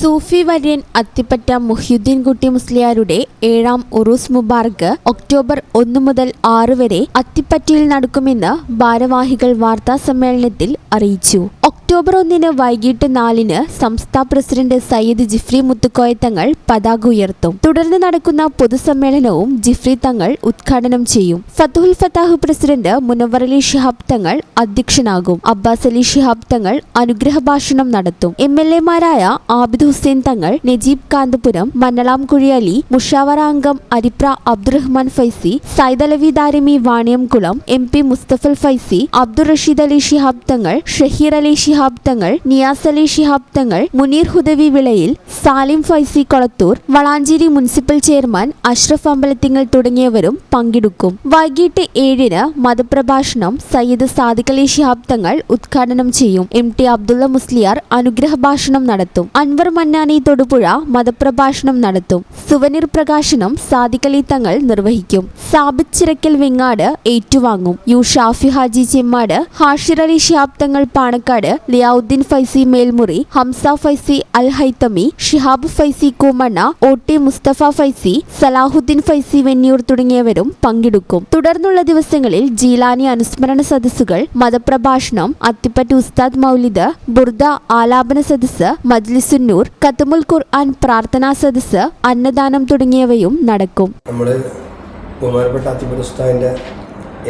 സൂഫി വര്യൻ അത്തിപ്പറ്റ മുഹ്യുദ്ദീൻ കുട്ടി മുസ്ലിയാരുടെ ഏഴാം ഉറൂസ് മുബാർക്ക് ഒക്ടോബർ ഒന്ന് മുതൽ ആറ് വരെ അത്തിപ്പറ്റയിൽ നടക്കുമെന്ന് ഭാരവാഹികൾ വാർത്താ സമ്മേളനത്തിൽ അറിയിച്ചു. ഒക്ടോബർ ഒന്നിന് വൈകിട്ട് നാലിന് സംസ്ഥാന പ്രസിഡന്റ് സയ്യിദ് ജിഫ്രി മുത്തുക്കോയ തങ്ങൾ പതാക ഉയർത്തും. തുടർന്ന് നടക്കുന്ന പൊതുസമ്മേളനവും ജിഫ്രി തങ്ങൾ ഉദ്ഘാടനം ചെയ്യും. ഫത്തുൽ ഫത്താഹ് പ്രസിഡന്റ് മുനവർ അലി ശിഹാബ് തങ്ങൾ അധ്യക്ഷനാകും. അബ്ബാസ് അലി ഷിഹാബ് തങ്ങൾ അനുഗ്രഹ ഭാഷണം നടത്തും. എം എൽ എമാരായ ആബിദ് ഹുസൈൻ തങ്ങൾ നജീബ് കാന്തപുരം മന്നളാം കുഴിയലി മുഷാവറ അംഗം Aripra Abdurahman Faizy Saidalavi Darimi Vaniyamkulam M P Musthafal Faizy Abdul Rasheed Ali Shihab Thangal Shaheer Ali Shihab Thangal Niyas Ali Shihab Thangal Muneer Hudavi Vilayil Salim Faizy Kolathur Valanchery municipal chairman Ashraf Ambalathingal തുടങ്ങിയവരും പങ്കെടുക്കും. വൈകിട്ട് ഏഴിന് മതപ്രഭാഷണം സയ്യിദ് സാദിഖ് അലി ശിഹാബ് തങ്ങൾ ഉദ്ഘാടനം ചെയ്യും. M T Abdulla Musliyar അനുഗ്രഹ ഭാഷണം നടത്തും. അൻവർ മന്നാനി തൊടുപുഴ മതപ്രഭാഷണം നടത്തും. സുവനീർ പ്രകാശനം സാദിഖ് അലി തങ്ങൾ നിർവഹിക്കും. സാബിത് ചിറക്കൽ വെങ്ങാട് ഏറ്റുവാങ്ങും. U Shafi Haji Chemmad Hashir Ali Shihab Thangal Panakkad Liyauddeen Faizy Melmuri Hamza Faizy Al Haithami Shihab Faizy Koomanna O T Musthafa Faizy Salahuddeen Faizy Venniyur തുടങ്ങിയവരും പങ്കെടുക്കും. തുടർന്നുള്ള ദിവസങ്ങളിൽ ജീലാനി അനുസ്മരണ സദസ്സുകൾ മതപ്രഭാഷണം അത്തിപ്പറ്റ് ഉസ്താദ് മൗലിദ് ബുർദ ആലാപന സദസ്സ് മജ്ലിസുന്നൂർ കത്തുമുൽ ഖുർആൻ പ്രാർത്ഥനാ സദസ്സ് അന്നദാനം തുടങ്ങിയവയും നടക്കും. നമ്മുടെ ബഹുമാനപ്പെട്ട അത്തിപ്പറ്റ് ഉസ്താദിന്റെ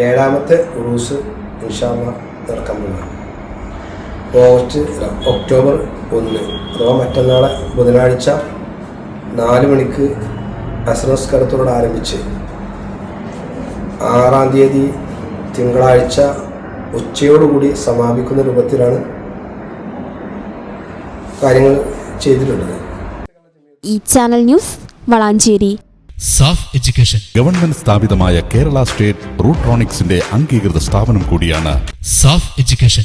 ഏഴാമത്തെ ഉറൂസ് ഇൻഷാല്ല നടക്കാൻ പോകുന്നത് ഓഗസ്റ്റ് ഒക്ടോബർ ഒന്ന്. അഥവാ മറ്റന്നാളെ ബുധനാഴ്ച നാല് മണിക്ക് അസ്രസ്കരത്തോട് ആരംഭിച്ച്. ആറാം തീയതി തിങ്കളാഴ്ച ഉച്ചയോടുകൂടി സമാപിക്കുന്ന രൂപത്തിലാണ് കാര്യങ്ങൾ ചെയ്തിട്ടുള്ളത്. ഈ channel news Valanchery. Saaf education. Government സ്ഥാപിതമായ കേരള സ്റ്റേറ്റ് റൂട്രോണിക്സിന്റെ അംഗീകൃത സ്ഥാപനം കൂടിയാണ് സാഫ് എഡ്യൂക്കേഷൻ.